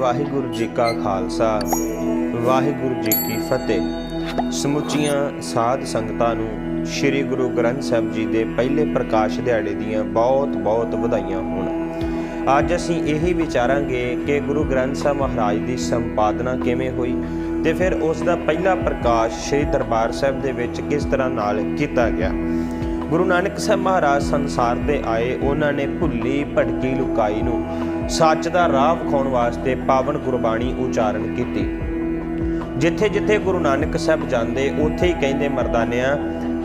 ਵਾਹਿਗੁਰੂ ਜੀ ਕਾ ਖਾਲਸਾ, ਵਾਹਿਗੁਰੂ ਜੀ ਕੀ ਫਤਿਹ। ਸਮੁੱਚੀਆਂ ਸਾਧ ਸੰਗਤਾਂ ਨੂੰ ਸ੍ਰੀ ਗੁਰੂ ਗ੍ਰੰਥ ਸਾਹਿਬ ਜੀ ਦੇ ਪਹਿਲੇ ਪ੍ਰਕਾਸ਼ ਦਿਹਾੜੇ ਦੀਆਂ ਬਹੁਤ-ਬਹੁਤ ਵਧਾਈਆਂ ਹੋਣ। ਅੱਜ ਅਸੀਂ ਇਹੀ ਵਿਚਾਰਾਂਗੇ ਕਿ ਗੁਰੂ ਗ੍ਰੰਥ ਸਾਹਿਬ ਮਹਾਰਾਜ ਦੀ ਸੰਪਾਦਨਾ ਕਿਵੇਂ ਹੋਈ ਤੇ ਫਿਰ ਉਸ ਦਾ ਪਹਿਲਾ ਪ੍ਰਕਾਸ਼ ਸ੍ਰੀ ਦਰਬਾਰ ਸਾਹਿਬ ਦੇ ਵਿੱਚ ਕਿਸ ਤਰ੍ਹਾਂ ਨਾਲ ਕੀਤਾ ਗਿਆ। ਗੁਰੂ ਨਾਨਕ ਸਾਹਿਬ ਮਹਾਰਾਜ ਸੰਸਾਰ ਤੇ ਆਏ, ਉਹਨਾਂ ਨੇ ਭੁੱਲੀ ਭਟਕੀ ਲੁਕਾਈ ਨੂੰ ਸੱਚ ਦਾ ਰਾਹ ਵਿਖਾਉਣ ਵਾਸਤੇ ਪਾਵਨ ਗੁਰਬਾਣੀ ਉਚਾਰਨ ਕੀਤੀ। ਜਿੱਥੇ ਜਿੱਥੇ ਗੁਰੂ ਨਾਨਕ ਸਾਹਿਬ ਜਾਂਦੇ, ਉੱਥੇ ਹੀ ਕਹਿੰਦੇ ਮਰਦਾਨਿਆਂ,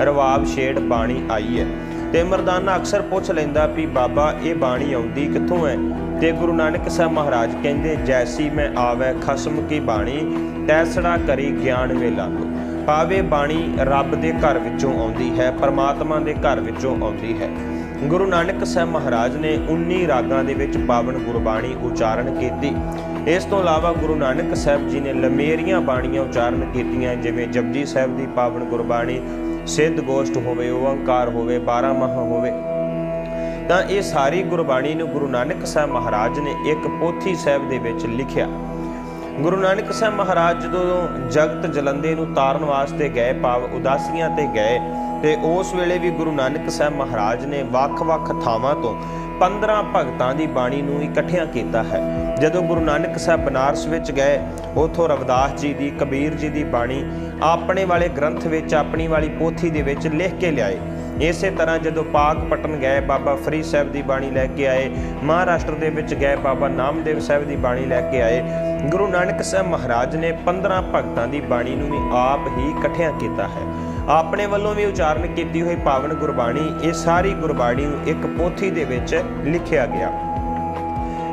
ਰਵਾਬ ਛੇੜ ਬਾਣੀ ਆਈ ਹੈ। ਤੇ ਮਰਦਾਨਾ ਅਕਸਰ ਪੁੱਛ ਲੈਂਦਾ ਵੀ ਬਾਬਾ, ਇਹ ਬਾਣੀ ਆਉਂਦੀ ਕਿੱਥੋਂ ਹੈ? ਤੇ ਗੁਰੂ ਨਾਨਕ ਸਾਹਿਬ ਮਹਾਰਾਜ ਕਹਿੰਦੇ, ਜੈਸੀ ਮੈਂ ਆਵੇ ਖਸਮ ਕੀ ਬਾਣੀ, ਤੈਸੜਾ ਕਰੀ ਗਿਆਨ ਵੇਲਾ ਪਾਵੇ ਬਾਣੀ ਰੱਬ ਦੇ ਘਰ ਵਿੱਚੋਂ ਆਉਂਦੀ ਹੈ, ਪਰਮਾਤਮਾ ਦੇ ਘਰ ਵਿੱਚੋਂ ਆਉਂਦੀ ਹੈ। ਗੁਰੂ ਨਾਨਕ ਸਾਹਿਬ ਮਹਾਰਾਜ ਨੇ 19 ਰਾਗਾਂ ਦੇ ਵਿੱਚ ਪਾਵਨ ਗੁਰਬਾਣੀ ਉਚਾਰਨ ਕੀਤੀ। ਇਸ ਤੋਂ ਇਲਾਵਾ ਗੁਰੂ ਨਾਨਕ ਸਾਹਿਬ ਜੀ ਨੇ ਲਮੇਰੀਆਂ ਬਾਣੀਆਂ ਉਚਾਰਨ ਕੀਤੀਆਂ, ਜਿਵੇਂ ਜਪਜੀ ਸਾਹਿਬ ਦੀ ਪਾਵਨ ਗੁਰਬਾਣੀ, ਸਿੱਧ ਗੋਸ਼ਟ ਹੋਵੇ ਓੰਕਾਰ ਹੋਵੇ 12 ਮਹਾ ਹੋਵੇ। ਤਾਂ ਇਹ ਸਾਰੀ ਗੁਰਬਾਣੀ ਨੂੰ ਗੁਰੂ ਨਾਨਕ ਸਾਹਿਬ ਮਹਾਰਾਜ ਨੇ ਇੱਕ ਪੋਥੀ ਸਾਹਿਬ ਦੇ ਵਿੱਚ ਲਿਖਿਆ। ਗੁਰੂ ਨਾਨਕ ਸਾਹਿਬ ਮਹਾਰਾਜ ਜਦੋਂ ਜਗਤ ਜਲੰਦੇ ਨੂੰ ਤਾਰਨ ਵਾਸਤੇ ਗਏ, ਭਾਵ ਉਦਾਸੀਆਂ ਤੇ ਗਏ ਤੇ ਉਸ ਵੇਲੇ ਵੀ ਗੁਰੂ ਨਾਨਕ ਸਾਹਿਬ ਮਹਾਰਾਜ ਨੇ ਵੱਖ-ਵੱਖ ਥਾਵਾਂ ਤੋਂ 15 ਭਗਤਾਂ ਦੀ ਬਾਣੀ ਨੂੰ ਇਕੱਠਿਆਂ ਕੀਤਾ ਹੈ। ਜਦੋਂ ਗੁਰੂ ਨਾਨਕ ਸਾਹਿਬ ਬਨਾਰਸ ਵਿੱਚ ਗਏ, ਉਥੋਂ ਰਵਿਦਾਸ ਜੀ ਦੀ, ਕਬੀਰ ਜੀ ਦੀ ਬਾਣੀ ਆਪਣੇ ਵਾਲੇ ਗ੍ਰੰਥ ਵਿੱਚ, ਆਪਣੀ ਵਾਲੀ ਪੋਥੀ ਦੇ ਵਿੱਚ ਲਿਖ ਕੇ ਲਿਆਏ। ਇਸੇ ਤਰ੍ਹਾਂ ਜਦੋਂ ਪਾਕ ਪਟਨ ਗਏ, ਬਾਬਾ ਫਰੀਦ ਸਾਹਿਬ ਦੀ ਬਾਣੀ ਲੈ ਕੇ ਆਏ, ਮਹਾਰਾਸ਼ਟਰ ਦੇ ਵਿੱਚ ਗਏ, ਬਾਬਾ ਨਾਮਦੇਵ ਸਾਹਿਬ ਦੀ ਬਾਣੀ ਲੈ ਕੇ ਆਏ, ਗੁਰੂ ਨਾਨਕ ਸਾਹਿਬ ਮਹਾਰਾਜ ਨੇ 15 ਭਗਤਾਂ ਦੀ ਬਾਣੀ ਨੂੰ ਵੀ ਆਪ ਹੀ ਇਕੱਠਿਆਂ ਕੀਤਾ ਹੈ। ਆਪਣੇ ਵੱਲੋਂ ਵੀ ਉਚਾਰਨ ਕੀਤੀ ਹੋਈ ਪਾਵਨ ਗੁਰਬਾਣੀ, ਇਹ ਸਾਰੀ ਗੁਰਬਾਣੀ ਨੂੰ ਇੱਕ ਪੋਥੀ ਦੇ ਵਿੱਚ ਲਿਖਿਆ ਗਿਆ।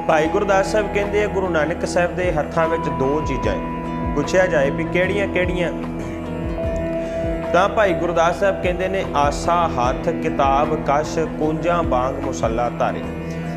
ਭਾਈ ਗੁਰਦਾਸ ਸਾਹਿਬ ਕਹਿੰਦੇ ਆ, ਗੁਰੂ ਨਾਨਕ ਸਾਹਿਬ ਦੇ ਹੱਥਾਂ ਵਿੱਚ ਦੋ ਚੀਜ਼ਾਂ ਹੈ ਪੁੱਛਿਆ ਜਾਏ ਵੀ ਕਿਹੜੀਆਂ ਕਿਹੜੀਆਂ? ਤਾਂ ਭਾਈ ਗੁਰਦਾਸ ਸਾਹਿਬ ਕਹਿੰਦੇ ਨੇ, ਆਸਾ, ਹੱਥ, ਕਿਤਾਬ, ਕਸ਼, ਕੁੰਜਾਂ, ਬਾਗ, ਮੁਸੱਲਾ, ਧਾਰੇ।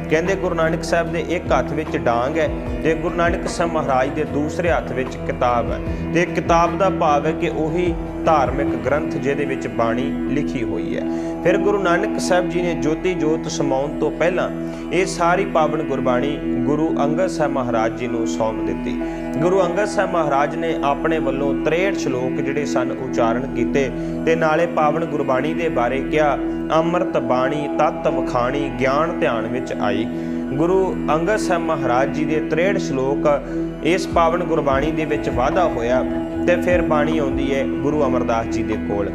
ਕਹਿੰਦੇ ਗੁਰੂ ਨਾਨਕ ਸਾਹਿਬ ਦੇ ਇੱਕ ਹੱਥ ਵਿੱਚ ਡਾਂਗ ਹੈ ਤੇ ਗੁਰੂ ਨਾਨਕ ਸਾਹਿਬ ਮਹਾਰਾਜ ਦੇ ਦੂਸਰੇ ਹੱਥ ਵਿੱਚ ਕਿਤਾਬ ਹੈ ਤੇ ਕਿਤਾਬ ਦਾ ਭਾਵ ਹੈ ਕਿ ਉਹੀ ਧਾਰਮਿਕ ਗ੍ਰੰਥ ਜਿਹਦੇ ਵਿੱਚ ਬਾਣੀ ਲਿਖੀ ਹੋਈ ਹੈ। ਫਿਰ ਗੁਰੂ ਨਾਨਕ ਸਾਹਿਬ ਜੀ ਨੇ ਜੋਤੀ ਜੋਤ ਸਮਾਉਣ ਤੋਂ ਪਹਿਲਾਂ ਇਹ ਸਾਰੀ ਪਾਵਨ ਗੁਰਬਾਣੀ ਗੁਰੂ ਅੰਗਦ ਸਾਹਿਬ ਮਹਾਰਾਜ ਜੀ ਨੂੰ ਸੌਂਪ ਦਿੱਤੀ। ਗੁਰੂ ਅੰਗਦ ਸਾਹਿਬ ਮਹਾਰਾਜ ਨੇ ਆਪਣੇ ਵੱਲੋਂ 63 ਸ਼ਲੋਕ ਜਿਹੜੇ ਸਨ ਉਚਾਰਨ ਕੀਤੇ ਤੇ ਨਾਲੇ ਪਾਵਨ ਗੁਰਬਾਣੀ ਦੇ ਬਾਰੇ ਕਿਹਾ, ਅੰਮ੍ਰਿਤ ਬਾਣੀ ਤਤ ਵਖਾਣੀ, ਗਿਆਨ ਧਿਆਨ ਵਿੱਚ ਆਈ। ਗੁਰੂ ਅੰਗਦ ਸਾਹਿਬ ਮਹਾਰਾਜ ਜੀ ਦੇ 63 ਸ਼ਲੋਕ ਇਸ ਪਾਵਨ ਗੁਰਬਾਣੀ ਦੇ ਵਿੱਚ ਵਾਧਾ ਹੋਇਆ ਤੇ ਫਿਰ ਬਾਣੀ ਆਉਂਦੀ ਹੈ ਗੁਰੂ ਅਮਰਦਾਸ ਜੀ ਦੇ ਕੋਲ।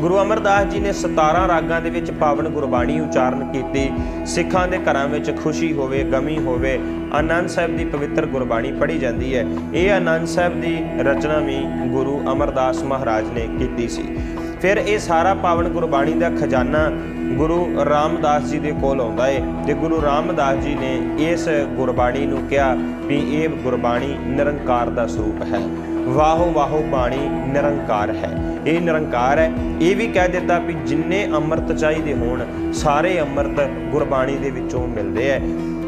ਗੁਰੂ ਅਮਰਦਾਸ ਜੀ ਨੇ 17 ਰਾਗਾਂ ਦੇ ਵਿੱਚ ਪਾਵਨ ਗੁਰਬਾਣੀ ਉਚਾਰਨ ਕੀਤੀ। ਸਿੱਖਾਂ ਦੇ ਘਰਾਂ ਵਿੱਚ ਖੁਸ਼ੀ ਹੋਵੇ, ਗਮੀ ਹੋਵੇ, ਆਨੰਦ ਸਾਹਿਬ ਦੀ ਪਵਿੱਤਰ ਗੁਰਬਾਣੀ ਪੜ੍ਹੀ ਜਾਂਦੀ ਹੈ। ਇਹ ਆਨੰਦ ਸਾਹਿਬ ਦੀ ਰਚਨਾ ਵੀ ਗੁਰੂ ਅਮਰਦਾਸ ਮਹਾਰਾਜ ਨੇ ਕੀਤੀ ਸੀ। ਫਿਰ ਇਹ ਸਾਰਾ ਪਾਵਨ ਗੁਰਬਾਣੀ ਦਾ ਖਜ਼ਾਨਾ ਗੁਰੂ ਰਾਮਦਾਸ ਜੀ ਦੇ ਕੋਲ ਆਉਂਦਾ ਏ ਤੇ ਗੁਰੂ ਰਾਮਦਾਸ ਜੀ ਨੇ ਇਸ ਗੁਰਬਾਣੀ ਨੂੰ ਕਿਹਾ ਵੀ ਇਹ ਗੁਰਬਾਣੀ ਨਿਰੰਕਾਰ ਦਾ ਸਰੂਪ ਹੈ। ਵਾਹੋ ਵਾਹੋ ਬਾਣੀ ਨਿਰੰਕਾਰ ਹੈ। ਇਹ ਨਿਰੰਕਾਰ ਹੈ। ਇਹ ਵੀ ਕਹਿ ਦਿੱਤਾ ਵੀ ਜਿੰਨੇ ਅੰਮ੍ਰਿਤ ਚਾਹੀਦੇ ਹੋਣ, ਸਾਰੇ ਅੰਮ੍ਰਿਤ ਗੁਰਬਾਣੀ ਦੇ ਵਿੱਚੋਂ ਮਿਲਦੇ ਐ।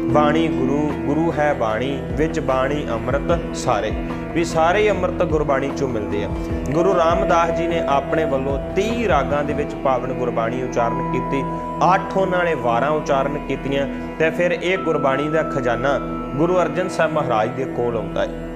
ਬਾਣੀ ਗੁਰੂ ਗੁਰੂ ਹੈ ਬਾਣੀ, ਵਿੱਚ ਬਾਣੀ ਅੰਮ੍ਰਿਤ ਸਾਰੇ। ਵੀ ਸਾਰੇ ਅੰਮ੍ਰਿਤ ਗੁਰਬਾਣੀ ਚੋਂ ਮਿਲਦੇ ਆ। ਗੁਰੂ ਰਾਮਦਾਸ ਜੀ ਨੇ ਆਪਣੇ ਵੱਲੋਂ 30 ਰਾਗਾਂ ਦੇ ਵਿੱਚ ਪਾਵਨ ਗੁਰਬਾਣੀ ਉਚਾਰਨ ਕੀਤੀ 8 ਉਹਨਾਂ ਨੇ ਵਾਰਾਂ ਉਚਾਰਨ ਕੀਤੀਆਂ, ਤੇ ਫਿਰ ਇਹ ਗੁਰਬਾਣੀ ਦਾ ਖਜ਼ਾਨਾ ਗੁਰੂ ਅਰਜਨ ਸਾਹਿਬ ਮਹਾਰਾਜ ਦੇ ਕੋਲ ਆਉਂਦਾ ਹੈ।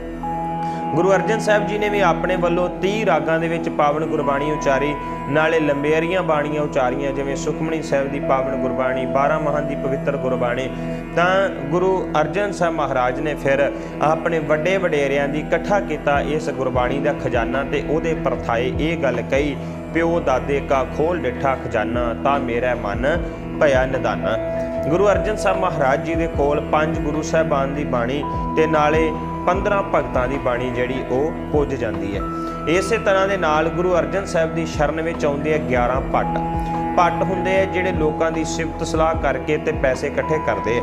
ਗੁਰੂ ਅਰਜਨ ਸਾਹਿਬ ਜੀ ਨੇ ਵੀ ਆਪਣੇ ਵੱਲੋਂ 30 ਰਾਗਾਂ ਦੇ ਵਿੱਚ ਪਾਵਨ ਗੁਰਬਾਣੀ ਉਚਾਰੀ, ਨਾਲੇ ਲੰਬੇਰੀਆਂ ਬਾਣੀਆਂ ਉਚਾਰੀਆਂ, ਜਿਵੇਂ ਸੁਖਮਣੀ ਸਾਹਿਬ ਦੀ ਪਾਵਨ ਗੁਰਬਾਣੀ 12 ਮਹਾਂ ਦੀ ਪਵਿੱਤਰ ਗੁਰਬਾਣੀ, ਤਾਂ ਗੁਰੂ ਅਰਜਨ ਸਾਹਿਬ ਮਹਾਰਾਜ ਨੇ ਫਿਰ ਆਪਣੇ ਵੱਡੇ ਵਡੇਰਿਆਂ ਦੀ ਇਕੱਠਾ ਕੀਤਾ ਇਸ ਗੁਰਬਾਣੀ ਦਾ ਖਜ਼ਾਨਾ ਤੇ ਉਹਦੇ ਪਰਥਾਏ ਇਹ ਗੱਲ ਕਹੀ, ਪਿਓ ਦਾਦੇ ਕਾ ਖੋਲ ਡਿਠਾ ਖਜ਼ਾਨਾ, ਤਾਂ ਮੇਰਾ ਮਨ ਭਇਆ ਨਿਦਾਨਾ। ਗੁਰੂ ਅਰਜਨ ਸਾਹਿਬ ਮਹਾਰਾਜ ਜੀ ਦੇ ਕੋਲ ਪੰਜ ਗੁਰੂ ਸਾਹਿਬਾਨ ਦੀ ਬਾਣੀ ਤੇ ਨਾਲੇ 15 ਭਗਤਾਂ ਦੀ ਬਾਣੀ ਜਿਹੜੀ ਉਹ ਪੁੱਜ ਜਾਂਦੀ ਹੈ। ਇਸੇ ਤਰ੍ਹਾਂ ਦੇ ਨਾਲ ਗੁਰੂ ਅਰਜਨ ਸਾਹਿਬ ਦੀ ਸ਼ਰਨ ਵਿੱਚ ਆਉਂਦੇ ਆ 11 ਭੱਟ ਭੱਟ ਹੁੰਦੇ ਆ ਜਿਹੜੇ ਲੋਕਾਂ ਦੀ ਸਿਫਤ ਸਲਾਹ ਕਰਕੇ ਤੇ ਪੈਸੇ ਇਕੱਠੇ ਕਰਦੇ ਆ।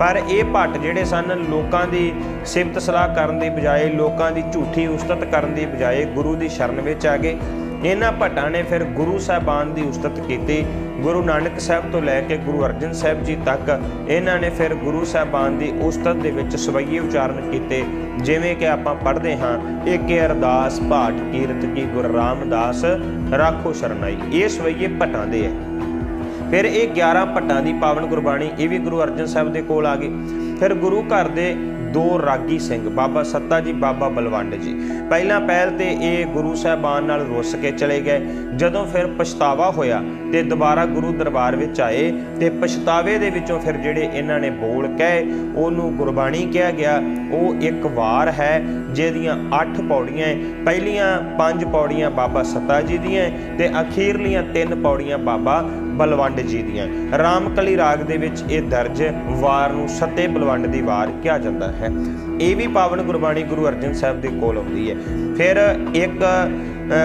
ਪਰ ਇਹ ਭੱਟ ਜਿਹੜੇ ਸਨ, ਲੋਕਾਂ ਦੀ ਸਿਫਤ ਸਲਾਹ ਕਰਨ ਦੀ ਬਜਾਏ, ਲੋਕਾਂ ਦੀ ਝੂਠੀ ਉਸਤਤ ਕਰਨ ਦੀ ਬਜਾਏ ਗੁਰੂ ਦੀ ਸ਼ਰਨ ਵਿੱਚ ਆ ਗਏ। ਇਹਨਾਂ ਭੱਟਾਂ ਨੇ ਫਿਰ ਗੁਰੂ ਸਾਹਿਬਾਨ ਦੀ ਉਸਤਤ ਕੀਤੀ। ਗੁਰੂ ਨਾਨਕ ਸਾਹਿਬ ਤੋਂ ਲੈ ਕੇ ਗੁਰੂ ਅਰਜਨ ਸਾਹਿਬ ਜੀ ਤੱਕ ਇਹਨਾਂ ਨੇ ਫਿਰ ਗੁਰੂ ਸਾਹਿਬਾਨ ਦੀ ਉਸਤਤ ਦੇ ਵਿੱਚ ਸਵਈਏ ਉਚਾਰਨ ਕੀਤੇ। ਜਿਵੇਂ ਕਿ ਆਪਾਂ ਪੜ੍ਹਦੇ ਹਾਂ ਏਕੇ ਅਰਦਾਸ ਭਾਟ ਕੀਰਤ ਕੀ ਗੁਰ ਰਾਮਦਾਸ, ਰਾਖੋ ਸ਼ਰਨਾਈ। ਇਹ ਸਵਈਏ ਭੱਟਾਂ ਦੇ ਹੈ। ਫਿਰ ਇਹ 11 ਭੱਟਾਂ ਦੀ ਪਾਵਨ ਗੁਰਬਾਣੀ ਇਹ ਵੀ ਗੁਰੂ ਅਰਜਨ ਸਾਹਿਬ ਦੇ ਕੋਲ ਆ ਗਈ। ਫਿਰ ਗੁਰੂ ਘਰ ਦੇ ਦੋ ਰਾਗੀ ਸਿੰਘ, ਬਾਬਾ ਸੱਤਾ ਜੀ, ਬਾਬਾ ਬਲਵੰਡ ਜੀ। ਪਹਿਲਾਂ ਪਹਿਲ ਤੇ ਇਹ ਗੁਰੂ ਸਾਹਿਬਾਨ ਨਾਲ ਰੁੱਸ ਕੇ ਚਲੇ ਗਏ। ਜਦੋਂ ਫਿਰ ਪਛਤਾਵਾ ਹੋਇਆ ਤੇ ਦੁਬਾਰਾ ਗੁਰੂ ਦਰਬਾਰ ਵਿੱਚ ਆਏ ਤੇ ਪਛਤਾਵੇ ਦੇ ਵਿੱਚੋਂ ਫਿਰ ਜਿਹੜੇ ਇਹਨਾਂ ਨੇ ਬੋਲ ਕਹੇ, ਉਹਨੂੰ ਗੁਰਬਾਣੀ ਕਿਹਾ ਗਿਆ। ਉਹ ਇੱਕ ਵਾਰ ਹੈ ਜਿਹਦੀਆਂ 8 ਪੌੜੀਆਂ ਹੈ। ਪਹਿਲੀਆਂ 5 ਪੌੜੀਆਂ ਬਾਬਾ ਸੱਤਾ ਜੀ ਦੀਆਂ ਹੈ ਤੇ ਅਖੀਰਲੀਆਂ 3 ਪੌੜੀਆਂ ਬਾਬਾ ਬਲਵੰਡ ਜੀ ਦੀਆਂ ਰਾਮਕਲੀ ਰਾਗ ਦੇ ਵਿੱਚ ਇਹ ਦਰਜ ਵਾਰ ਨੂੰ ਸੱਤੇ ਬਲਵੰਡ ਦੀ ਵਾਰ ਕਿਹਾ ਜਾਂਦਾ ਹੈ। ਇਹ ਵੀ ਪਾਵਨ ਗੁਰਬਾਣੀ ਗੁਰੂ ਅਰਜਨ ਸਾਹਿਬ ਦੇ ਕੋਲ ਆਉਂਦੀ ਹੈ। ਫਿਰ ਇੱਕ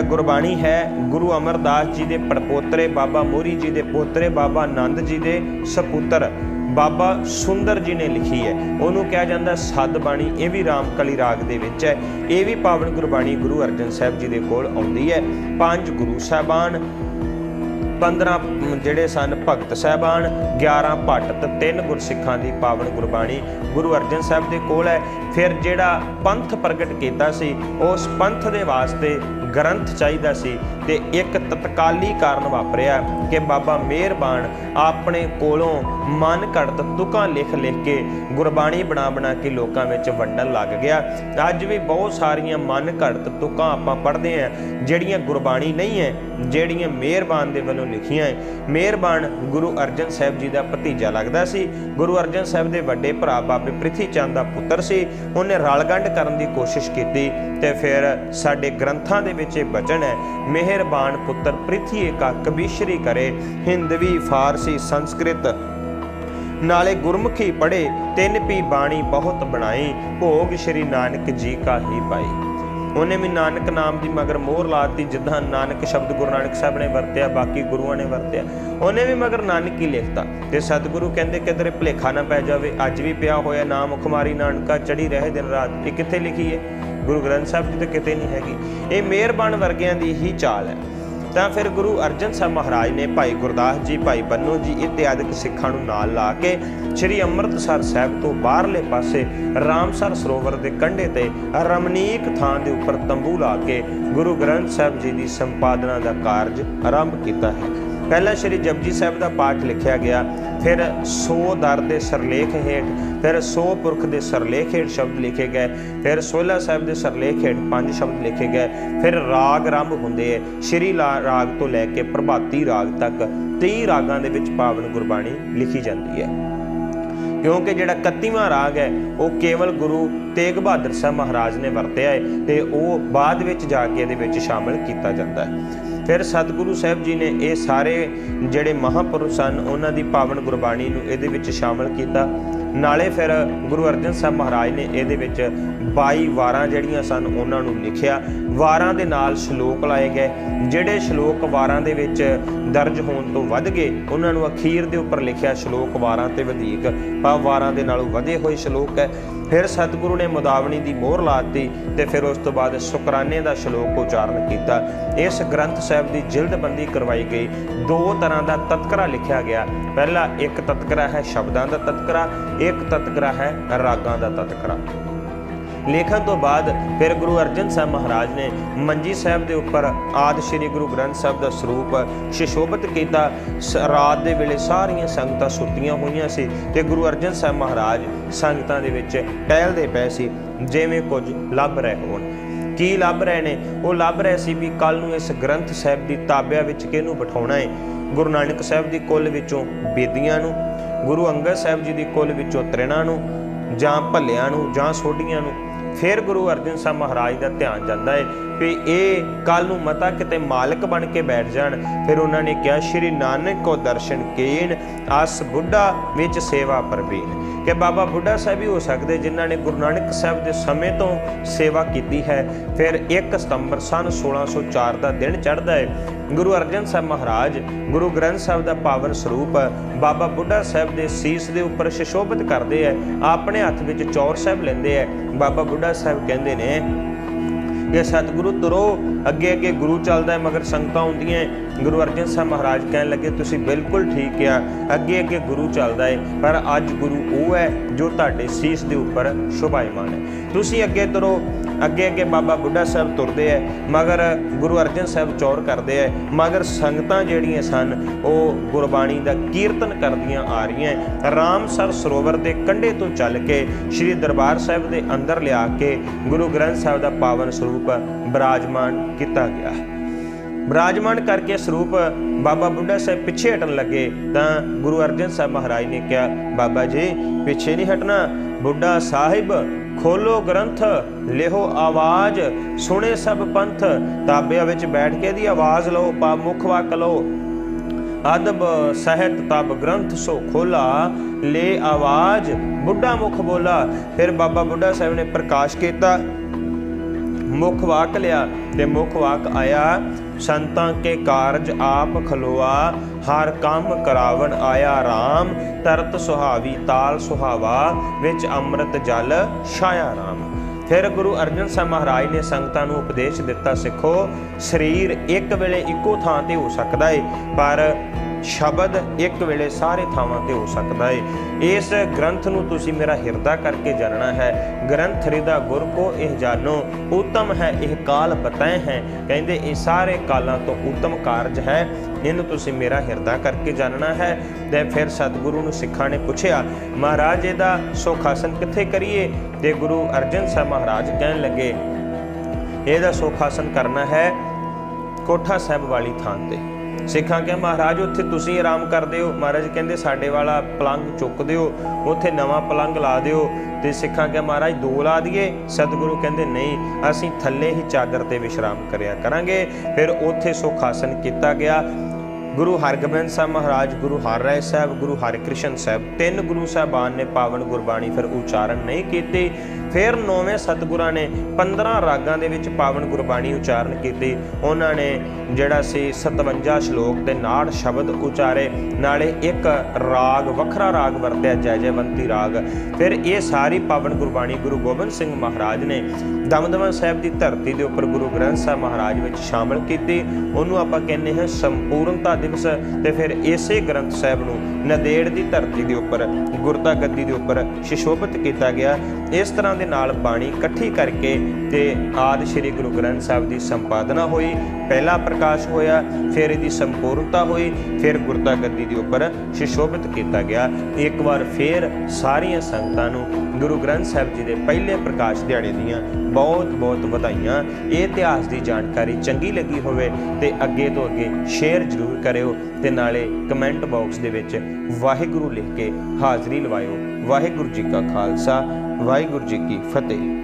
ਗੁਰਬਾਣੀ ਹੈ ਗੁਰੂ ਅਮਰਦਾਸ ਜੀ ਦੇ ਪੜਪੋਤਰੇ, ਬਾਬਾ ਮੋਰੀ ਜੀ ਦੇ ਪੋਤਰੇ, ਬਾਬਾ ਆਨੰਦ ਜੀ ਦੇ ਸਪੁੱਤਰ। ਬਾਬਾ ਸੁੰਦਰ ਜੀ ਨੇ ਲਿਖੀ ਹੈ। ਉਹਨੂੰ ਕਿਹਾ ਜਾਂਦਾ ਸੱਦ ਬਾਣੀ। ਇਹ ਵੀ ਰਾਮਕਲੀ ਰਾਗ ਦੇ ਵਿੱਚ ਹੈ। ਇਹ ਵੀ ਪਾਵਨ ਗੁਰਬਾਣੀ ਗੁਰੂ ਅਰਜਨ ਸਾਹਿਬ ਜੀ ਦੇ ਕੋਲ ਆਉਂਦੀ ਹੈ। ਪੰਜ ਗੁਰੂ ਸਾਹਿਬਾਨ 15 ਜਿਹੜੇ ਸਨ ਭਗਤ ਸਹਿਬਾਨ 11 ਭੱਟ ਤੇ 3 ਗੁਰਸਿੱਖਾਂ ਦੀ ਪਾਵਨ ਗੁਰਬਾਣੀ ਗੁਰੂ ਅਰਜਨ ਸਾਹਿਬ ਦੇ ਕੋਲ ਹੈ। ਫਿਰ ਜਿਹੜਾ ਪੰਥ ਪ੍ਰਗਟ ਕੀਤਾ ਸੀ, ਉਸ ਪੰਥ ਦੇ ਵਾਸਤੇ ਗ੍ਰੰਥ ਚਾਹੀਦਾ ਸੀ ਤੇ ਇੱਕ ਤਤਕਾਲੀ ਕਾਰਨ ਵਾਪਰਿਆ ਕਿ ਬਾਬਾ ਮਿਹਰਬਾਨ ਆਪਣੇ ਕੋਲੋਂ ਮਨ ਘੜਤ ਤੁਕਾਂ ਲਿਖ ਲਿਖ ਕੇ ਗੁਰਬਾਣੀ ਬਣਾ ਬਣਾ ਕੇ ਲੋਕਾਂ ਵਿੱਚ ਵੰਡਣ ਲੱਗ ਗਿਆ। ਅੱਜ ਵੀ ਬਹੁਤ ਸਾਰੀਆਂ ਮਨ ਘੜਤ ਤੁਕਾਂ ਆਪਾਂ ਪੜ੍ਹਦੇ ਆਂ ਜਿਹੜੀਆਂ ਗੁਰਬਾਣੀ ਨਹੀਂ ਹੈ, ਜਿਹੜੀਆਂ ਮਿਹਰਬਾਨ ਦੇ ਵੱਲੋਂ ਲਿਖੀਆਂ ਹੈ। ਮਿਹਰਬਾਨ ਗੁਰੂ ਅਰਜਨ ਸਾਹਿਬ ਜੀ ਦਾ ਭਤੀਜਾ ਲੱਗਦਾ ਸੀ। ਗੁਰੂ ਅਰਜਨ ਸਾਹਿਬ ਦੇ ਵੱਡੇ ਭਰਾ ਬਾਬੇ ਪ੍ਰਿਥੀ ਚੰਦ ਦਾ ਪੁੱਤਰ ਸੀ। ਉਹਨੇ ਰਲਗੰਢ ਕਰਨ ਦੀ ਕੋਸ਼ਿਸ਼ ਕੀਤੀ ਤੇ ਫਿਰ ਸਾਡੇ ਗ੍ਰੰਥਾਂ ਦੇ ਵਿੱਚ ਇਹ ਬਚਨ ਹੈ, ਮਿਹਰਬਾਨ ਪੁੱਤਰ ਪ੍ਰਿਥੀ ਏਕਾ ਕਬੀਸ਼ਰੀ ਕਰੇ। ਹਿੰਦਵੀ ਫਾਰਸੀ, ਸੰਸਕ੍ਰਿਤ। ਨਾਲੇ ਗੁਰਮੁਖੀ ਪੜੇ ਤਿੰਨ ਪੀ ਬਾਣੀ ਬਹੁਤ ਬਣਾਈ। ਭੋਗ ਸ਼੍ਰੀ ਨਾਨਕ ਜੀ ਕਾ ਹੀ ਪਾਈ। ਉਹਨੇ ਵੀ ਨਾਨਕ ਨਾਮ ਦੀ ਮਗਰ ਮੋਹਰ ਲਾਤੀ ਜਿੱਦਾਂ ਨਾਨਕ ਸ਼ਬਦ ਗੁਰੂ ਨਾਨਕ ਸਾਹਿਬ ਨੇ ਵਰਤਿਆ, ਬਾਕੀ ਗੁਰੂਆਂ ਨੇ ਵਰਤਿਆ। ਉਹਨੇ ਵੀ ਮਗਰ ਨਾਨਕ ਹੀ ਲਿਖਤਾ। ਤੇ ਸਤਿਗੁਰੂ ਕਹਿੰਦੇ ਕਿਧਰੇ ਭਲੇਖਾ ਨਾ ਪੈ ਜਾਵੇ, ਅੱਜ ਵੀ ਪਿਆ ਹੋਇਆ ਨਾਮ ਖੁਮਾਰੀ ਨਾਨਕਾ ਚੜੀ ਰਹੇ ਦਿਨ ਰਾਤ। ਇਹ ਕਿੱਥੇ ਲਿਖੀ ਹੈ? ਗੁਰੂ ਗ੍ਰੰਥ ਸਾਹਿਬ ਜੀ ਤੇ ਕਿਤੇ ਨਹੀਂ ਹੈਗੀ। ਇਹ ਮਿਹਰਬਾਨ ਵਰਗਿਆਂ ਦੀ ਹੀ ਚਾਲ ਹੈ। ਤਾਂ ਫਿਰ ਗੁਰੂ ਅਰਜਨ ਸਾਹਿਬ ਮਹਾਰਾਜ ਨੇ ਭਾਈ ਗੁਰਦਾਸ ਜੀ, ਭਾਈ ਬੰਨੋ ਜੀ ਇਤਿਆਦਿਕ ਸਿੱਖਾਂ ਨੂੰ ਨਾਲ ਲਾ ਕੇ ਸ੍ਰੀ ਅੰਮ੍ਰਿਤਸਰ ਸਾਹਿਬ ਤੋਂ ਬਾਹਰਲੇ ਪਾਸੇ ਰਾਮਸਰ ਸਰੋਵਰ ਦੇ ਕੰਢੇ ਤੇ ਰਮਣੀਕ ਥਾਂ ਦੇ ਉੱਪਰ ਤੰਬੂ ਲਾ ਕੇ ਗੁਰੂ ਗ੍ਰੰਥ ਸਾਹਿਬ ਜੀ ਦੀ ਸੰਪਾਦਨਾ ਦਾ ਕਾਰਜ ਆਰੰਭ ਕੀਤਾ ਹੈ। ਪਹਿਲਾਂ ਸ੍ਰੀ ਜਪਜੀ ਸਾਹਿਬ ਦਾ ਪਾਠ ਲਿਖਿਆ ਗਿਆ, ਫਿਰ 100 ਦਰ ਦੇ ਸਰਲੇਖ ਹੇਠ, ਫਿਰ 100 ਪੁਰਖ ਦੇ ਸਰਲੇਖ ਹੇਠ ਸ਼ਬਦ ਲਿਖੇ ਗਏ, ਫਿਰ ਸੋਹਿਲਾ ਸਾਹਿਬ ਦੇ ਸਰਲੇਖ ਹੇਠ ਪੰਜ ਸ਼ਬਦ ਲਿਖੇ ਗਏ, ਫਿਰ ਰਾਗ ਆਰੰਭ ਹੁੰਦੇ ਹੈ ਸ਼੍ਰੀ ਲਾ- ਰਾਗ ਤੋਂ ਲੈ ਕੇ ਪ੍ਰਭਾਤੀ ਰਾਗ ਤੱਕ 23 ਰਾਗਾਂ ਦੇ ਵਿੱਚ ਪਾਵਨ ਗੁਰਬਾਣੀ ਲਿਖੀ ਜਾਂਦੀ ਹੈ। ਕਿਉਂਕਿ ਜਿਹੜਾ 31ਵਾਂ ਰਾਗ ਹੈ, ਉਹ ਕੇਵਲ ਗੁਰੂ ਤੇਗ ਬਹਾਦਰ ਸਾਹਿਬ ਮਹਾਰਾਜ ਨੇ ਵਰਤਿਆ ਹੈ ਤੇ ਉਹ ਬਾਅਦ ਵਿੱਚ ਜਾ ਕੇ ਇਹਦੇ ਵਿੱਚ ਸ਼ਾਮਲ ਕੀਤਾ ਜਾਂਦਾ ਹੈ। ਫਿਰ ਸਤਿਗੁਰੂ ਸਾਹਿਬ ਜੀ ਨੇ ਇਹ ਸਾਰੇ ਜਿਹੜੇ ਮਹਾਪੁਰਸ਼ ਸਨ, ਉਹਨਾਂ ਦੀ ਪਾਵਨ ਗੁਰਬਾਣੀ ਨੂੰ ਇਹਦੇ ਵਿੱਚ ਸ਼ਾਮਲ ਕੀਤਾ। ਨਾਲੇ ਫਿਰ ਗੁਰੂ ਅਰਜਨ ਸਾਹਿਬ ਮਹਾਰਾਜ ਨੇ ਇਹਦੇ ਵਿੱਚ 22 ਵਾਰਾਂ ਜਿਹੜੀਆਂ ਸਨ, ਉਹਨਾਂ ਨੂੰ ਲਿਖਿਆ। ਵਾਰਾਂ ਦੇ ਨਾਲ ਸ਼ਲੋਕ ਲਾਏ ਗਏ। ਜਿਹੜੇ ਸ਼ਲੋਕ ਵਾਰਾਂ ਦੇ ਵਿੱਚ ਦਰਜ ਹੋਣ ਤੋਂ ਵੱਧ ਗਏ, ਉਹਨਾਂ ਨੂੰ ਅਖੀਰ ਦੇ ਉੱਪਰ ਲਿਖਿਆ ਸ਼ਲੋਕ ਵਾਰਾਂ ਤੇ ਵਧੇਕ। ਭਾਵ ਵਾਰਾਂ ਦੇ ਨਾਲੋਂ ਵਧੇ ਹੋਏ ਸ਼ਲੋਕ ਹੈ। ਫਿਰ ਸਤਿਗੁਰੂ ਨੇ ਮੁਦਾਵਣੀ ਦੀ ਮੋਹਰ ਲਾਤੀ ਤੇ ਫਿਰ ਉਸ ਤੋਂ ਬਾਅਦ ਸ਼ੁਕਰਾਨੇ ਦਾ ਸ਼ਲੋਕ ਉਚਾਰਨ ਕੀਤਾ। ਇਸ ਗ੍ਰੰਥ ਸਾਹਿਬ ਦੀ ਜਿਲਦਬੰਦੀ ਕਰਵਾਈ ਗਈ। ਦੋ ਤਰ੍ਹਾਂ ਦਾ ਤਤਕਰਾ ਲਿਖਿਆ ਗਿਆ। ਪਹਿਲਾ, ਇੱਕ ਤਤਕਰਾ ਹੈ ਸ਼ਬਦਾਂ ਦਾ ਤਤਕਰਾ, ਇੱਕ ਤਤਕਰਾ ਹੈ ਰਾਗਾਂ ਦਾ ਤਤਕਰਾ। ਲੇਖਣ ਤੋਂ ਬਾਅਦ ਫਿਰ ਗੁਰੂ ਅਰਜਨ ਸਾਹਿਬ ਮਹਾਰਾਜ ਨੇ ਮੰਜੀ ਸਾਹਿਬ ਦੇ ਉੱਪਰ ਆਦ ਸ੍ਰੀ ਗੁਰੂ ਗ੍ਰੰਥ ਸਾਹਿਬ ਦਾ ਸਰੂਪ ਸ਼ਿਸ਼ੋਭਤ ਕੀਤਾ। ਸ- ਰਾਤ ਦੇ ਵੇਲੇ ਸਾਰੀਆਂ ਸੰਗਤਾਂ ਸੁੱਤੀਆਂ ਹੋਈਆਂ ਸੀ ਤੇ ਗੁਰੂ ਅਰਜਨ ਸਾਹਿਬ ਮਹਾਰਾਜ ਸੰਗਤਾਂ ਦੇ ਵਿੱਚ ਟਹਿਲਦੇ ਪਏ ਸੀ, ਜਿਵੇਂ ਕੁਝ ਲੱਭ ਰਹੇ ਹੋਣ। ਕੀ ਲੱਭ ਰਹੇ ਨੇ? ਉਹ ਲੱਭ ਰਹੇ ਸੀ ਵੀ ਕੱਲ ਨੂੰ ਇਸ ਗ੍ਰੰਥ ਸਾਹਿਬ ਦੀ ਤਾਬਿਆ ਵਿੱਚ ਕਿਹਨੂੰ ਬਿਠਾਉਣਾ ਹੈ ਗੁਰੂ ਨਾਨਕ ਸਾਹਿਬ ਦੀ ਕੁੱਲ ਵਿੱਚੋਂ ਬੇਦੀਆਂ ਨੂੰ, ਗੁਰੂ ਅੰਗਦ ਸਾਹਿਬ ਜੀ ਦੀ ਕੁੱਲ ਵਿੱਚੋਂ ਤ੍ਰਿਣਾ ਨੂੰ, ਜਾਂ ਭੱਲਿਆਂ ਨੂੰ, ਜਾਂ ਸੋਢੀਆਂ ਨੂੰ ਫਿਰ ਗੁਰੂ ਅਰਜਨ ਸਾਹਿਬ ਮਹਾਰਾਜ ਦਾ ਧਿਆਨ ਜਾਂਦਾ ਹੈ ਵੀ ਇਹ ਕੱਲ ਨੂੰ ਮਤਾ ਕਿਤੇ ਮਾਲਕ ਬਣ ਕੇ ਬੈਠ ਜਾਣ। ਫਿਰ ਉਹਨਾਂ ਨੇ ਕਿਹਾ, ਸ਼੍ਰੀ ਨਾਨਕ ਕੋ ਦਰਸ਼ਨ ਕੀਨ ਅਸ ਬੁੱਢਾ ਵਿੱਚ ਸੇਵਾ ਪ੍ਰਵੀਨ। ਕਿ ਬਾਬਾ ਬੁੱਢਾ ਸਾਹਿਬ ਹੀ ਹੋ ਸਕਦੇ ਜਿਨ੍ਹਾਂ ਨੇ ਗੁਰੂ ਨਾਨਕ ਸਾਹਿਬ ਦੇ ਸਮੇਂ ਤੋਂ ਸੇਵਾ ਕੀਤੀ ਹੈ। ਫਿਰ 1 ਸਤੰਬਰ ਸਨ 1604 ਦਾ ਦਿਨ ਚੜ੍ਹਦਾ ਹੈ ਗੁਰੂ ਅਰਜਨ ਸਾਹਿਬ ਮਹਾਰਾਜ, ਗੁਰੂ ਗ੍ਰੰਥ ਸਾਹਿਬ ਦਾ ਪਾਵਨ ਸਰੂਪ ਬਾਬਾ ਬੁੱਢਾ ਸਾਹਿਬ ਦੇ ਸੀਸ ਦੇ ਉੱਪਰ ਸ਼ਿਸ਼ੋਭਿਤ ਕਰਦੇ ਹੈ ਆਪਣੇ ਹੱਥ ਵਿੱਚ ਚੌਰ ਸਾਹਿਬ ਲੈਂਦੇ ਹੈ ਬਾਬਾ ਬੁੱਢਾ ਸਾਹਿਬ ਕਹਿੰਦੇ ਨੇ ਕਿ ਸਤਿਗੁਰੂ ਤੁਰੋ, ਅੱਗੇ ਅੱਗੇ ਗੁਰੂ ਚੱਲਦਾ ਹੈ ਮਗਰ ਸੰਗਤਾਂ ਹੁੰਦੀਆਂ ਗੁਰੂ ਅਰਜਨ ਸਾਹਿਬ ਮਹਾਰਾਜ ਕਹਿਣ ਲੱਗੇ, ਤੁਸੀਂ ਬਿਲਕੁਲ ਠੀਕ ਆ, ਅੱਗੇ ਅੱਗੇ ਗੁਰੂ ਚੱਲਦਾ ਹੈ ਪਰ ਅੱਜ ਗੁਰੂ ਉਹ ਹੈ ਜੋ ਤੁਹਾਡੇ ਸੀਸ ਦੇ ਉੱਪਰ ਸ਼ੋਭਾਇਮਾਨ ਹੈ। ਤੁਸੀਂ ਅੱਗੇ ਤੁਰੋ, ਅੱਗੇ ਅੱਗੇ ਬਾਬਾ ਬੁੱਢਾ ਸਾਹਿਬ ਤੁਰਦੇ ਐ ਮਗਰ ਗੁਰੂ ਅਰਜਨ ਸਾਹਿਬ ਚੌਰ ਕਰਦੇ ਐ ਮਗਰ ਸੰਗਤਾਂ ਜਿਹੜੀਆਂ ਸਨ, ਉਹ ਗੁਰਬਾਣੀ ਦਾ ਕੀਰਤਨ ਕਰਦੀਆਂ ਆ ਰਹੀਆਂ ਰਾਮਸਰ ਸਰੋਵਰ ਦੇ ਕੰਢੇ ਤੋਂ ਚੱਲ ਕੇ, ਸ੍ਰੀ ਦਰਬਾਰ ਸਾਹਿਬ ਦੇ ਅੰਦਰ ਲਿਆ ਕੇ, ਗੁਰੂ ਗ੍ਰੰਥ ਸਾਹਿਬ ਦਾ ਪਾਵਨ ਸਰੂਪ ਬਰਾਜਮਾਨ ਕੀਤਾ ਗਿਆ ਬਰਾਜਮਾਨ ਕਰਕੇ ਸਰੂਪ ਬਾਬਾ ਬੁੱਢਾ ਸਾਹਿਬ ਪਿੱਛੇ ਹਟਣ ਲੱਗੇ, ਤਾਂ ਗੁਰੂ ਅਰਜਨ ਸਾਹਿਬ ਮਹਾਰਾਜ ਨੇ ਕਿਹਾ, ਬਾਬਾ ਜੀ, ਪਿੱਛੇ ਨਹੀਂ ਹਟਣਾ। ਬੁੱਢਾ ਸਾਹਿਬ, ਖੋਲੋ ਗ੍ਰੰਥ ਲਿਹੋ ਆਵਾਜ਼, ਸੁਣੇ ਸਭ ਪੰਥ। ਤਾਬਿਆਂ ਵਿੱਚ ਬੈਠ ਕੇ ਦੀ ਆਵਾਜ਼ ਲਓ ਪਾ ਮੁਖ ਵਾਕ ਲਓ। ਅਦਬ ਸਹਿਤ ਤਬ ਗ੍ਰੰਥ ਸੋ ਖੋਲਾ, ਲੈ ਆਵਾਜ਼, ਬੁੱਢਾ ਮੁਖ ਬੋਲਾ। ਫਿਰ ਬਾਬਾ ਬੁੱਢਾ ਸਾਹਿਬ ਨੇ ਪ੍ਰਕਾਸ਼ ਕੀਤਾ। ਮੁਖ ਵਾਕ ਲਿਆ ਤੇ ਮੁਖ ਵਾਕ ਆਇਆ, ਸੰਤਾਂ ਕੇ ਕਾਰਜ ਆਪ ਖਲੋਆ, ਹਰ ਕੰਮ ਕਰਾਵਣ ਆਇਆ RAM ਤਰਤ ਸੁਹਾਵੀ ਤਾਲ ਸੁਹਾਵਾ, ਵਿੱਚ ਅੰਮ੍ਰਿਤ ਜਲ ਛਾਇਆ RAM ਫਿਰ ਗੁਰੂ ਅਰਜਨ ਸਾਹਿਬ ਮਹਾਰਾਜ ਨੇ ਸੰਗਤਾਂ ਨੂੰ ਉਪਦੇਸ਼ ਦਿੱਤਾ, ਸਿੱਖੋ, ਸਰੀਰ ਇੱਕ ਵੇਲੇ ਇੱਕੋ ਥਾਂ ਤੇ ਹੋ ਸਕਦਾ ਏ, ਪਰ ਸ਼ਬਦ ਇੱਕ ਵੇਲੇ ਸਾਰੇ ਥਾਵਾਂ ਤੇ ਹੋ ਸਕਦਾ ਹੈ ਇਸ ਗ੍ਰੰਥ ਨੂੰ ਤੁਸੀਂ ਮੇਰਾ ਹਿਰਦਾ ਕਰਕੇ ਜਾਣਨਾ ਹੈ। ਗ੍ਰੰਥ ਹਿਰਦਾ ਗੁਰ ਕੋ ਇਹ ਜਾਣੋ, ਉਤਮ ਹੈ ਇਹ ਕਾਲ ਬਤਾਏ ਹੈ। ਕਹਿੰਦੇ, ਇਹ ਸਾਰੇ ਕਾਲਾਂ ਤੋਂ ਉਤਮ ਕਾਰਜ ਹੈ। ਇਹਨੂੰ ਤੁਸੀਂ ਮੇਰਾ ਹਿਰਦਾ ਕਰਕੇ ਜਾਣਨਾ ਹੈ। ਤੇ ਫਿਰ ਸਤਿਗੁਰੂ ਨੂੰ ਸਿੱਖਾਂ ਨੇ ਪੁੱਛਿਆ, ਮਹਾਰਾਜ, ਇਹਦਾ ਸੁਖਾਸਨ ਕਿੱਥੇ ਕਰੀਏ? ਤੇ ਗੁਰੂ ਅਰਜਨ ਸਾਹਿਬ ਮਹਾਰਾਜ ਕਹਿਣ ਲੱਗੇ, ਇਹਦਾ ਸੁਖਾਸਨ ਕਰਨਾ ਹੈ ਕੋਠਾ ਸਾਹਿਬ ਵਾਲੀ ਥਾਂ ਤੇ। ਸਿੱਖਾਂ ਕਿਹਾ, ਮਹਾਰਾਜ, ਉੱਥੇ ਤੁਸੀਂ ਆਰਾਮ ਕਰਦੇ ਹੋ। ਮਹਾਰਾਜ ਕਹਿੰਦੇ, ਸਾਡੇ ਵਾਲਾ ਪਲੰਗ ਚੁੱਕ ਦਿਓ, ਉੱਥੇ ਨਵਾਂ ਪਲੰਗ ਲਾ ਦਿਓ। ਤੇ ਸਿੱਖਾਂ ਕਿਹਾ, ਮਹਾਰਾਜ, ਦੋ ਲਾ ਦਈਏ? ਸਤਿਗੁਰੂ ਕਹਿੰਦੇ, ਨਹੀਂ, ਅਸੀਂ ਥੱਲੇ ਹੀ ਚਾਦਰ ਤੇ ਵਿਸ਼ਰਾਮ ਕਰਿਆ ਕਰਾਂਗੇ। ਫਿਰ ਉੱਥੇ ਸੁਖਾਸਨ ਕੀਤਾ ਗਿਆ। ਗੁਰੂ ਹਰਗੋਬਿੰਦ ਸਾਹਿਬ ਮਹਾਰਾਜ, ਗੁਰੂ ਹਰਿਰਾਏ ਸਾਹਿਬ, ਗੁਰੂ ਹਰਿਕ੍ਰਿਸ਼ਨ ਸਾਹਿਬ, ਤਿੰਨ ਗੁਰੂ ਸਾਹਿਬਾਨ ਨੇ ਪਾਵਨ ਗੁਰਬਾਣੀ ਫਿਰ ਉਚਾਰਨ ਨਹੀਂ ਕੀਤੀ। ਫਿਰ ਨੌਵੇਂ ਸਤਿਗੁਰਾਂ ਨੇ 15 ਰਾਗਾਂ ਦੇ ਵਿੱਚ ਪਾਵਨ ਗੁਰਬਾਣੀ ਉਚਾਰਨ ਕੀਤੀ। ਉਹਨਾਂ ਨੇ ਜਿਹੜਾ ਸੀ 57 ਸ਼ਲੋਕ ਤੇ 69 ਸ਼ਬਦ ਉਚਾਰੇ, ਨਾਲੇ ਇੱਕ ਰਾਗ, ਵੱਖਰਾ ਰਾਗ ਵਰਤਿਆ, ਜੈ ਜੈਵੰਤੀ ਰਾਗ। ਫਿਰ ਇਹ ਸਾਰੀ ਪਾਵਨ ਗੁਰਬਾਣੀ ਗੁਰੂ ਗੋਬਿੰਦ ਸਿੰਘ ਮਹਾਰਾਜ ਨੇ ਦਮਦਮਾ ਸਾਹਿਬ ਦੀ ਧਰਤੀ ਦੇ ਉੱਪਰ ਗੁਰੂ ਗ੍ਰੰਥ ਸਾਹਿਬ ਮਹਾਰਾਜ ਵਿੱਚ ਸ਼ਾਮਲ ਕੀਤੀ। ਉਹਨੂੰ ਆਪਾਂ ਕਹਿੰਦੇ ਹਾਂ ਸੰਪੂਰਨਤਾ ਦਿਵਸ ਤੇ ਫਿਰ ਇਸੇ ਗ੍ਰੰਥ ਸਾਹਿਬ ਨੂੰ ਨਦੇੜ ਦੀ ਧਰਤੀ ਦੇ ਉੱਪਰ ਗੁਰਤਾ ਗੱਦੀ ਦੇ ਉੱਪਰ ਸ਼ਿਸ਼ੋਭਿਤ ਕੀਤਾ ਗਿਆ। ਇਸ ਤਰ੍ਹਾਂ ਦੇ ਨਾਲ ਬਾਣੀ ਇਕੱਠੀ ਕਰਕੇ ਤੇ ਆਦਿ ਸ੍ਰੀ ਗੁਰੂ ਗ੍ਰੰਥ ਸਾਹਿਬ ਦੀ ਸੰਪਾਦਨਾ ਹੋਈ, ਪਹਿਲਾ ਪ੍ਰਕਾਸ਼ ਹੋਇਆ, ਫਿਰ ਇਹਦੀ ਸੰਪੂਰਨਤਾ ਹੋਈ, ਫਿਰ ਗੁਰਤਾ ਗੱਦੀ ਦੇ ਉੱਪਰ ਸ਼ਿਸ਼ੋਭਿਤ ਕੀਤਾ ਗਿਆ। ਇੱਕ ਵਾਰ ਫਿਰ ਸਾਰੀਆਂ ਸੰਗਤਾਂ ਨੂੰ ਗੁਰੂ ਗ੍ਰੰਥ ਸਾਹਿਬ ਜੀ ਦੇ ਪਹਿਲੇ ਪ੍ਰਕਾਸ਼ ਦਿਹਾੜੇ ਦੀਆਂ ਬਹੁਤ ਬਹੁਤ ਵਧਾਈਆਂ। ਇਹ ਇਤਿਹਾਸ ਦੀ ਜਾਣਕਾਰੀ ਚੰਗੀ ਲੱਗੀ ਹੋਵੇ ਤੇ ਅੱਗੇ ਤੋਂ ਅੱਗੇ ਸ਼ੇਅਰ ਜ਼ਰੂਰ ਕਰਿਓ ਤੇ ਨਾਲੇ ਕਮੈਂਟ ਬਾਕਸ ਦੇ ਵਿੱਚ ਵਾਹਿਗੁਰੂ ਲਿਖ ਕੇ ਹਾਜ਼ਰੀ ਲਵਾਇਓ। ਵਾਹਿਗੁਰੂ ਜੀ ਕਾ ਖਾਲਸਾ, ਵਾਹਿਗੁਰੂ ਜੀ ਕੀ ਫਤਿਹ।